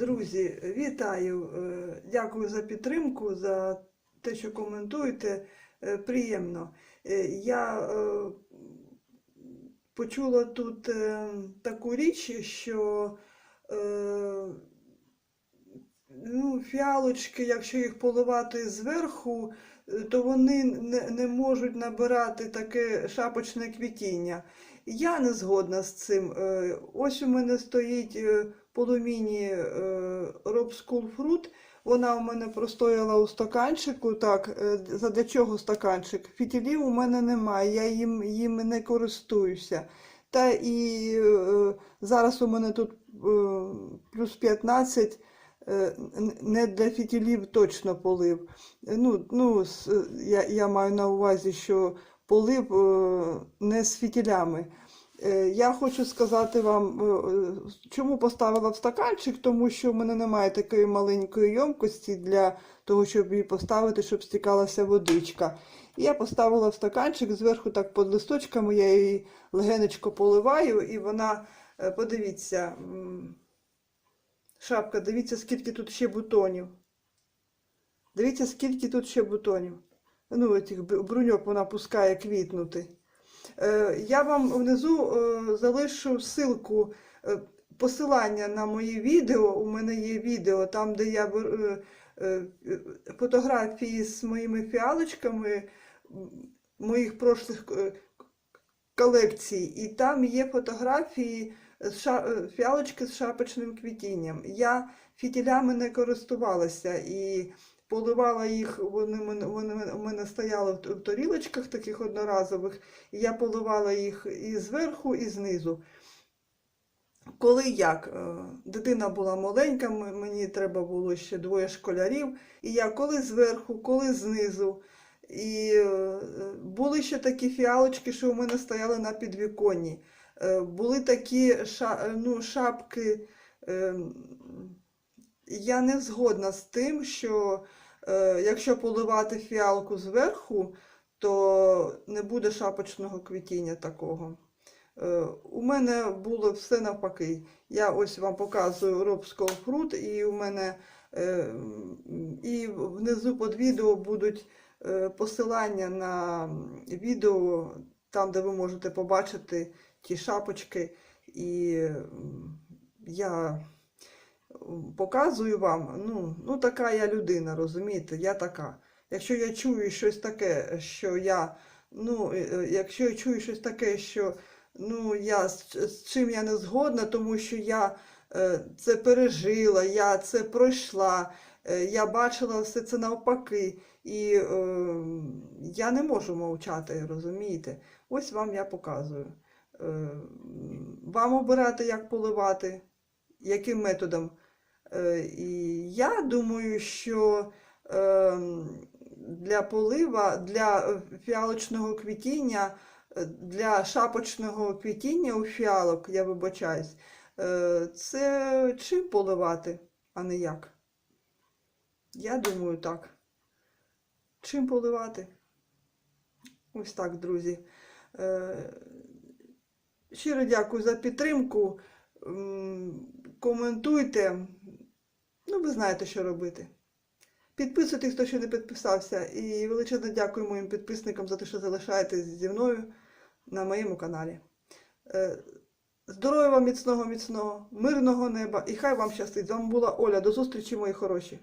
Друзі, вітаю! Е, Дякую за підтримку, за те, що коментуєте. Е, Приємно. Е, Я почула тут таку річ, що ну, фіалочки, якщо їх поливати зверху, то вони не, можуть набирати таке шапочне квітіння. Я не згодна з цим. Ось у мене стоїть полуміні е, Rob School Fruit. Вона у мене простояла у стаканчику. Так, е, задля чого стаканчик? Фітілів у мене немає, я їм, їм не користуюся. Та і е, зараз у мене тут е, плюс 15, е, не для фітілів точно полив. Ну, ну, я, я маю на увазі, що полив е, не з фітілями. Е, Я хочу сказати вам, е, е, чому поставила в стаканчик, тому що в мене немає такої маленької ємкості для того, щоб її поставити, щоб стікалася водичка. Я поставила в стаканчик, зверху так під листочками я її легенечко поливаю, і вона, подивіться, шапка, дивіться, скільки тут ще бутонів. Дивіться, скільки тут ще бутонів. Ну, цих бруньок вона пускає квітнути. Е, Я вам внизу е, залишу ссылку, е, посилання на мої відео. У мене є відео там, де я фотографії з моїми фіалочками моїх прошлих колекцій. І там є фотографії з фіалочки з шапочним квітінням. Я фітілями не користувалася і поливала їх, вони, вони в мене стояли в тарілочках таких одноразових, і я поливала їх і зверху, і знизу. Коли як? Е, Дитина була маленька, мені треба було ще двоє школярів, і я коли зверху, коли знизу. І е, були ще такі фіалочки, що у мене стояли на підвіконні. Е, Були такі ну, шапки. Я не згодна з тим, що е, якщо поливати фіалку зверху, то не буде шапочного квітіння такого. Е, У мене було все навпаки. Я ось вам показую робського фрут, і у мене е, і внизу під відео будуть е, посилання на відео, там, де ви можете побачити ті шапочки. І я показую вам, ну, ну така я людина, розумієте, я така. Якщо я чую щось таке, що я, ну, е, е, якщо я чую щось таке, що ну, я з, з чим я не згодна, тому що я е, це пережила, я це пройшла, е, я бачила все це навпаки, і е, я не можу мовчати, розумієте? Ось вам я показую. Е, вам обирати, як поливати, яким методом. Е, і я думаю, що е, для полива, для е, фіалочного квітіння, е, для шапочного квітіння у фіалок, я вибачаюсь, це чим поливати, а не як. Я думаю, так. Чим поливати? Ось так, друзі. Щиро дякую за підтримку. Коментуйте. Ну, ви знаєте, що робити. Підписуйтесь, хто ще не підписався. І величезно дякую моїм підписникам за те, що залишаєтесь зі мною на моєму каналі. Е, Здоров'я вам міцного, міцного, мирного неба і хай вам щастить. З вами була Оля. До зустрічі, мої хороші.